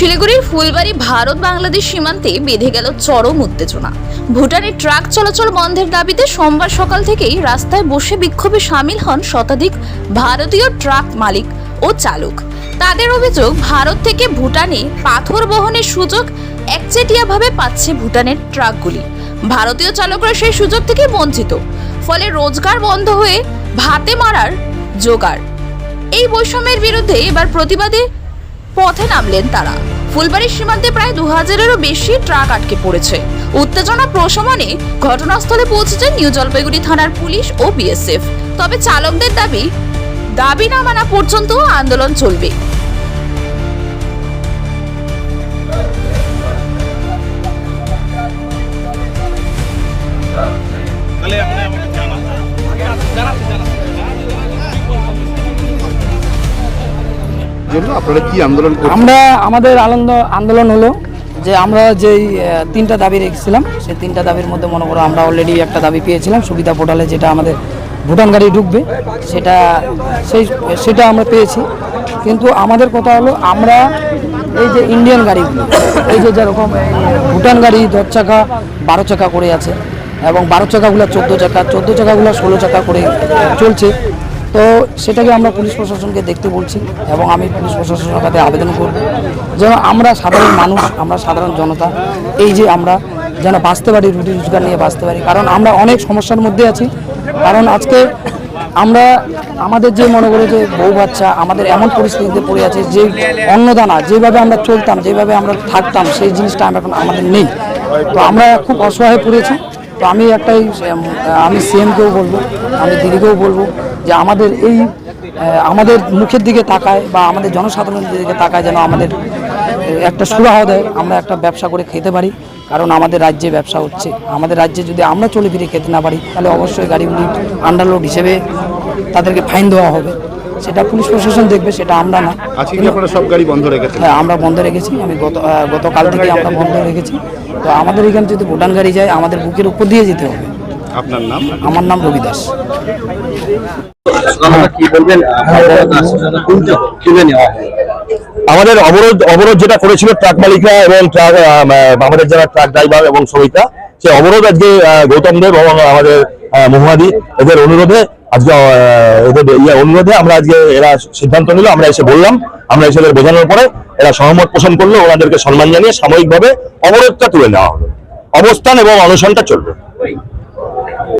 শিলিগুড়ির ফুলবাড়ি ভারত বাংলাদেশ সীমান্তে বেঁধে গেল চরম উত্তেজনা। ভুটানের ট্রাক চলাচল বন্ধের দাবিতে সোমবার সকাল থেকেই রাস্তায় বসে বিক্ষোভে সামিল হন শতাধিক ভারতীয় ট্রাক মালিক ও চালক। তাদের অভিযোগ, ভারত থেকে ভুটানে পাথর বহনের সুযোগ একচেটিয়াভাবে পাচ্ছে ভুটানের ট্রাকগুলি। ভারতীয় চালকরা সেই সুযোগ থেকে বঞ্চিত, ফলে রোজগার বন্ধ হয়ে ভাতে মারার জোগাড়। এই বৈষম্যের বিরুদ্ধে এবার প্রতিবাদে পথে নামলেন তারা। ফুলবাড়ির সীমান্তে প্রায় দু হাজারেরও বেশি ট্রাক আটকে পড়েছে। উত্তেজনা প্রশমনে ঘটনাস্থলে পৌঁছেছে নিউ জলপাইগুড়ি থানার পুলিশ ও বিএসএফ। তবে চালকদের দাবি দাবি না মানা পর্যন্ত আন্দোলন চলবে। জন্য আপনারা কি আন্দোলন আমরা, আমাদের আনন্দ, আন্দোলন হলো যে আমরা যেই তিনটা দাবি রেখেছিলাম, সেই তিনটা দাবির মধ্যে মনে করো আমরা অলরেডি একটা দাবি পেয়েছিলাম, সুবিধা পোর্টালে যেটা আমাদের ভুটান গাড়ি ঢুকবে, সেটা, সেই, সেটা আমরা পেয়েছি। কিন্তু আমাদের কথা হলো আমরা এই যে ইন্ডিয়ান গাড়িগুলো, এই যে যেরকম ভুটান গাড়ি দশ চাকা, বারো চাকা করে আছে, এবং বারো চাকাগুলো চোদ্দ চাকা, চোদ্দ চাকাগুলো ষোলো চাকা করে চলছে। তো সেটাকে আমরা পুলিশ প্রশাসনকে দেখতে বলছি এবং আমি পুলিশ প্রশাসনের কাছে আবেদন করব যেন আমরা সাধারণ মানুষ, আমরা সাধারণ জনতা, এই যে আমরা যেন বাঁচতে পারি, রুটি রোজগার নিয়ে বাঁচতে পারি। কারণ আমরা অনেক সমস্যার মধ্যে আছি। কারণ আজকে আমরা, আমাদের যে মনে করে যে বউ বাচ্চা, আমাদের এমন পরিস্থিতিতে পড়ে আছে যে অন্নদানা, যেভাবে আমরা চলতাম, যেভাবে আমরা থাকতাম, সেই জিনিসটা আমরা এখন আমাদের নেই। তো আমরা খুব অসহায় পড়েছি তো আমি একটাই আমি সিএমকেও বলব, আমি দিদিকেও বলব যে আমাদের এই আমাদের মুখের দিকে তাকায় বা আমাদের জনসাধারণের দিকে তাকায় যেন আমাদের একটা সুরাহা দেয়, আমরা একটা ব্যবসা করে খেতে পারি। কারণ আমাদের রাজ্যে ব্যবসা হচ্ছে। আমাদের রাজ্যে যদি আমরা চলে ফিরে খেতে না পারি, তাহলে অবশ্যই গাড়িগুলি আন্ডারলোড হিসেবে তাদেরকে ফাইন দেওয়া হবে। সেটা পুলিশ প্রশাসন দেখবে সেটা আমরা না। আজকে কি আপনারা সব গাড়ি বন্ধ রেখেছেন? হ্যাঁ আমরা বন্ধ রেখেছি। আমি গত গতকাল থেকে আমরা বন্ধ রেখেছি। তো আমাদের এখানে যদি ভুটান গাড়ি যায় আমাদের বুকের উপর দিয়ে যেতে হবে। আপনার নাম? আমার নাম রবি দাস। আমাদের অবরোধ অবরোধ যেটা করেছিল ট্রাক মালিকরা এবং ট্রাক আমাদের যারা ট্রাক ড্রাইভার এবং শ্রমিকরা সে অবরোধ আজকে গৌতম দেব এবং আমাদের মহুয়াদি এদের অনুরোধে আজকে এদের ইয়ে অনুরোধে আমরা আজকে এরা সিদ্ধান্ত নিল, আমরা এসে বললাম, আমরা এসে এদের বোঝানোর পরে এরা সহমত পোষণ করল, ওনাদেরকে সম্মান জানিয়ে সাময়িকভাবে অবরোধটা তুলে নেওয়া হবে। অবস্থান এবং অনশনটা চলবে।